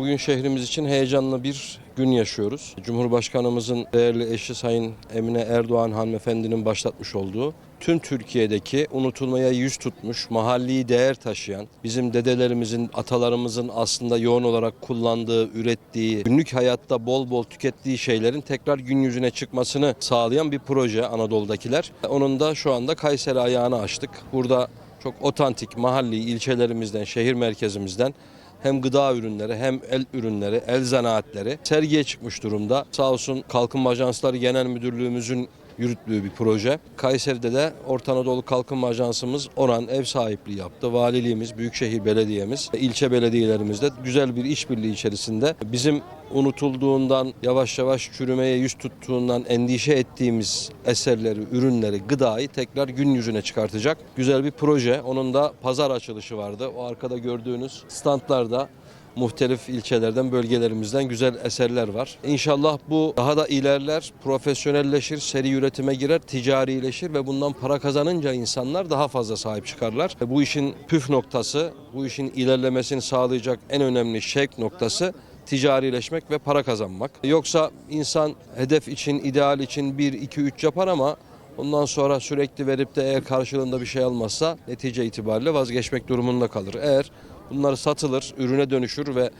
Bugün şehrimiz için heyecanlı bir gün yaşıyoruz. Cumhurbaşkanımızın değerli eşi Sayın Emine Erdoğan hanımefendinin başlatmış olduğu tüm Türkiye'deki unutulmaya yüz tutmuş, mahalli değer taşıyan, bizim dedelerimizin, atalarımızın aslında yoğun olarak kullandığı, ürettiği, günlük hayatta bol bol tükettiği şeylerin tekrar gün yüzüne çıkmasını sağlayan bir proje Anadolu'dakiler. Onun da şu anda Kayseri ayağını açtık. Burada çok otantik mahalli ilçelerimizden, şehir merkezimizden hem gıda ürünleri hem el ürünleri, el zanaatleri sergiye çıkmış durumda. Sağ olsun Kalkınma Ajansları Genel Müdürlüğümüzün yürüttüğü bir proje. Kayseri'de de Orta Anadolu Kalkınma Ajansımız oran ev sahipliği yaptı. Valiliğimiz, Büyükşehir Belediyemiz, ilçe belediyelerimizde güzel bir işbirliği içerisinde bizim unutulduğundan, yavaş yavaş çürümeye yüz tuttuğundan endişe ettiğimiz eserleri, ürünleri, gıdayı tekrar gün yüzüne çıkartacak güzel bir proje. Onun da pazar açılışı vardı. O arkada gördüğünüz standlarda muhtelif ilçelerden, bölgelerimizden güzel eserler var. İnşallah bu daha da ilerler, profesyonelleşir, seri üretime girer, ticarileşir ve bundan para kazanınca insanlar daha fazla sahip çıkarlar. Bu işin püf noktası, bu işin ilerlemesini sağlayacak en önemli şevk noktası ticarileşmek ve para kazanmak. Yoksa insan hedef için, ideal için 1, 2, 3 yapar ama Ondan sonra sürekli verip de eğer karşılığında bir şey almazsa netice itibariyle vazgeçmek durumunda kalır. Eğer bunlar satılır, ürüne dönüşür ve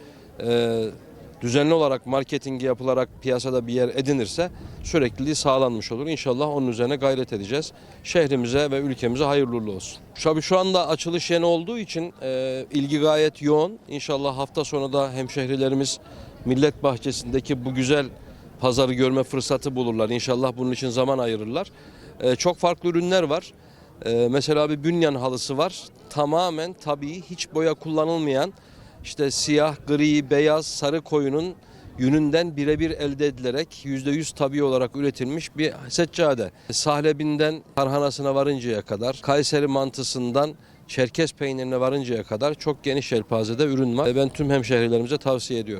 e, düzenli olarak marketingi yapılarak piyasada bir yer edinirse sürekliliği sağlanmış olur. İnşallah onun üzerine gayret edeceğiz. Şehrimize ve ülkemize hayırlı olsun. Tabii şu anda açılış yeni olduğu için e, ilgi gayet yoğun. İnşallah hafta sonu da hemşehrilerimiz Millet Bahçesi'ndeki bu güzel pazarı görme fırsatı bulurlar. İnşallah bunun için zaman ayırırlar. Ee, çok farklı ürünler var. Ee, mesela bir bünyan halısı var. Tamamen tabii hiç boya kullanılmayan işte siyah, gri, beyaz, sarı koyunun yününden birebir elde edilerek %100 tabii olarak üretilmiş bir seccade. Sahlebinden tarhanasına varıncaya kadar, Kayseri mantısından Çerkez peynirine varıncaya kadar çok geniş yelpazede ürün var. Ben tüm hemşehrilerimize tavsiye ediyorum.